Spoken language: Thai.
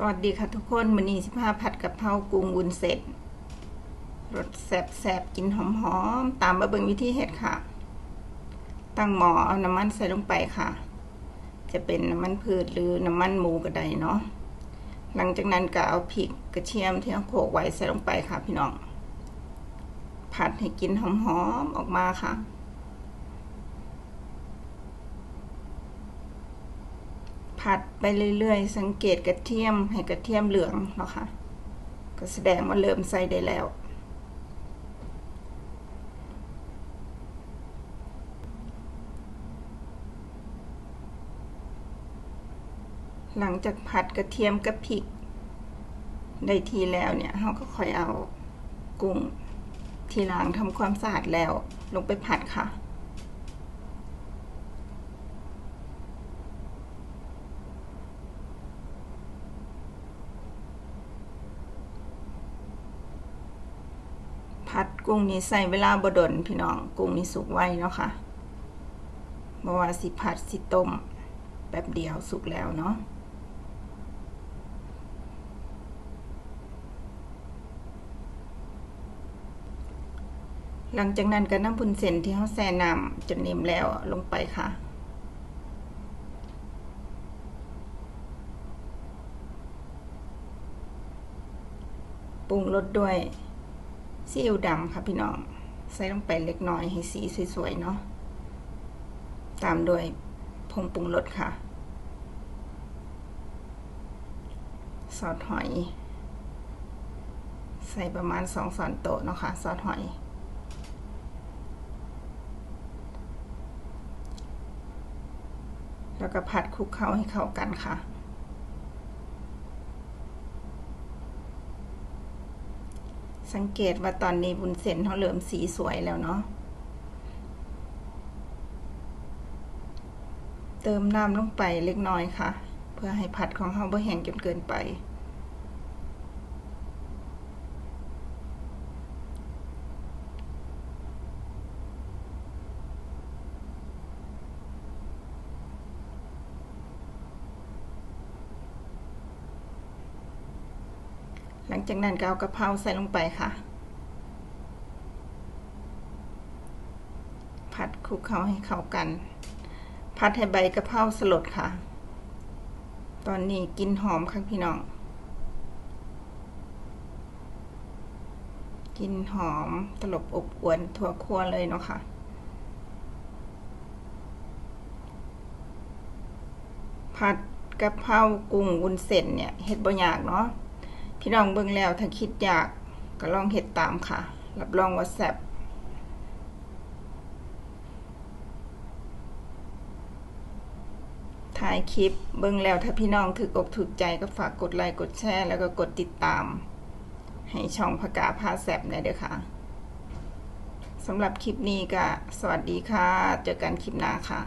สวัสดีค่ะทุกคนมันนี้สิพาผัดกะเพรากุ้งวุ้นเส้นรสแซบแซบๆกินหอมๆตามมาเบิ่งวิธีเฮ็ดค่ะ ตั้งหม้อเอาน้ำมันใส่ลงไปค่ะ จะเป็นน้ำมันพืชหรือน้ำมันหมูก็ได้เนาะหลังจากนั้นก็เอาพริกกระเทียมที่เราโขกไว้ใส่ลงไปค่ะพี่น้องผัดให้กินหอมๆออกมาค่ะ ผัดไปเรื่อยๆ สังเกตกระเทียมให้กระเทียมเหลืองเนาะค่ะก็แสดงว่าเริ่มใส่ได้แล้ว หลังจากผัดกระเทียมกับพริกได้ทีแล้วเนี่ยเราก็ค่อยเอากุ้งที่ล้างทำความสะอาดแล้วลงไปผัดค่ะ ผัดกุ้งนี่ใส่เวลาบดนพี่น้องกุ้งนี่สุกไวเนาะค่ะบว่าสิผัดสิต้มแป๊บเดียวสุกแล้วเนาะหลังจากนั้นก็น้ำพุนเส้นที่เขาแช่น้ำจนนิ่มแล้วลงไปค่ะ ปรุงรสด้วย ซีอิ๊วดำค่ะพี่น้อง ใส่ลงไปเล็กน้อยให้สีสวยๆเนาะ ตามด้วยผงปรุงรสค่ะ ซอสหอย ใส่ประมาณสองช้อนโต๊ะเนาะค่ะ ซอสหอย แล้วก็ผัดคลุกเคล้าให้เข้ากันค่ะ สังเกตว่าตอนนี้บุญเส้นเขาเริ่มสีสวยแล้วเนาะเติมน้ำลงไปเล็กน้อยค่ะ เพื่อให้ผัดของเขาบ่แห้งจนเกินไป ลังจากนั้นก็เอากะเพราใส่ลงไปค่ะ ผัดคลุกเคล้าให้เข้ากัน ผัดให้ใบกะเพราสลดค่ะ ตอนนี้กินหอมค่ะพี่น้องกินหอมตลบอบอวนทั่วครัวเลยเนาะค่ะ ผัดกะเพรากุ้งวุ้นเส้นเนี่ยเฮ็ดบ่ยากเนาะ พี่น้องเบิ่งแล้วถ้าคิดอยากก็ลองเฮ็ดตามค่ะ รับรองว่าแซ่บถ่ายคลิปเบิ่งแล้วถ้าพี่น้องถือกอกถูกใจก็ฝากกดไลค์กดแชร์แล้วก็กดติดตาม ให้ช่องพกาพาแซ่บหน่อยเด้อค่ะสำหรับคลิปนี้ก็สวัสดีค่ะ เจอกันคลิปหน้าค่ะ